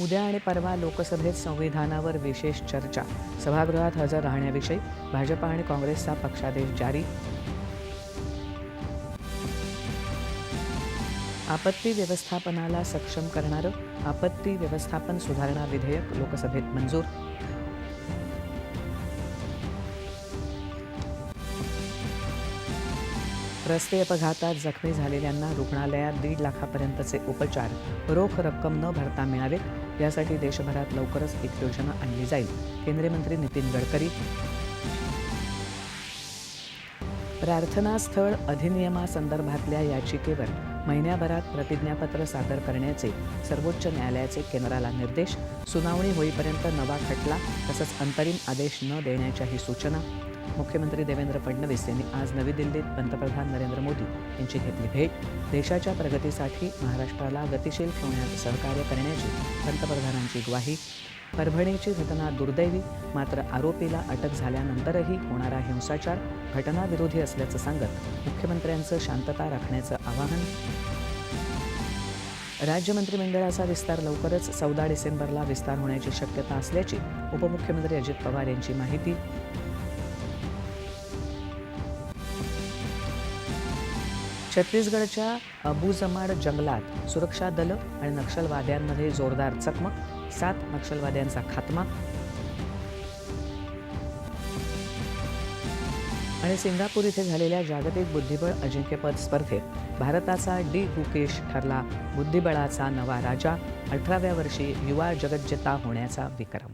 उद्या आणि परवा लोकसभेत संविधानावर विशेष चर्चा. सभागृहात हजर राहण्याविषयी भाजपा आणि काँग्रेसचा पक्षादेश जारी. आपत्ती व्यवस्थापनाला सक्षम करणारं आपत्ती व्यवस्थापन सुधारणा विधेयक लोकसभेत मंजूर. रस्ते अपघातात जखमी झालेल्यांना रुग्णालयात दीड लाखापर्यंतचे उपचार. रोख रक्कम न भरता मिळावेत यासाठी देशभरात लवकरच एक योजना आणली जाईल केंद्रीय मंत्री नितीन गडकरी. प्रार्थनास्थळ अधिनियमासंदर्भातल्या याचिकेवर महिन्याभरात प्रतिज्ञापत्र सादर करण्याचे सर्वोच्च न्यायालयाचे केंद्राला निर्देश सुनावणी होईपर्यंत नवा खटला तसंच अंतरिम आदेश न देण्याच्याही सूचना मुख्यमंत्री देवेंद्र फडणवीस यांनी आज नवी दिल्लीत पंतप्रधान नरेंद्र मोदी यांची घेतली भेट. देशाच्या प्रगतीसाठी महाराष्ट्राला गतिशील ठेवण्यात सहकार्य करण्याची पंतप्रधानांची ग्वाही. परभणीची घटना दुर्दैवी मात्र आरोपीला अटक झाल्यानंतरही होणारा हिंसाचार घटनाविरोधी असल्याचं सांगत मुख्यमंत्र्यांचं शांतता राखण्याचं आवाहन. राज्य मंत्रिमंडळाचा विस्तार लवकरच चौदा डिसेंबरला विस्तार होण्याची शक्यता असल्याची उपमुख्यमंत्री अजित पवार यांची माहिती. छत्तीसगडच्या अबुजमाड जंगलात सुरक्षा दलं आणि नक्षलवाद्यांमध्ये जोरदार चकमक सात नक्षलवाद्यांचा खात्मा आणि सिंगापूर इथे झालेल्या जागतिक बुद्धिबळ अजिंक्यपद स्पर्धेत भारताचा डी गुकेश ठरला बुद्धिबळाचा नवा राजा अठराव्या वर्षी युवा जगज्जेता होण्याचा विक्रम.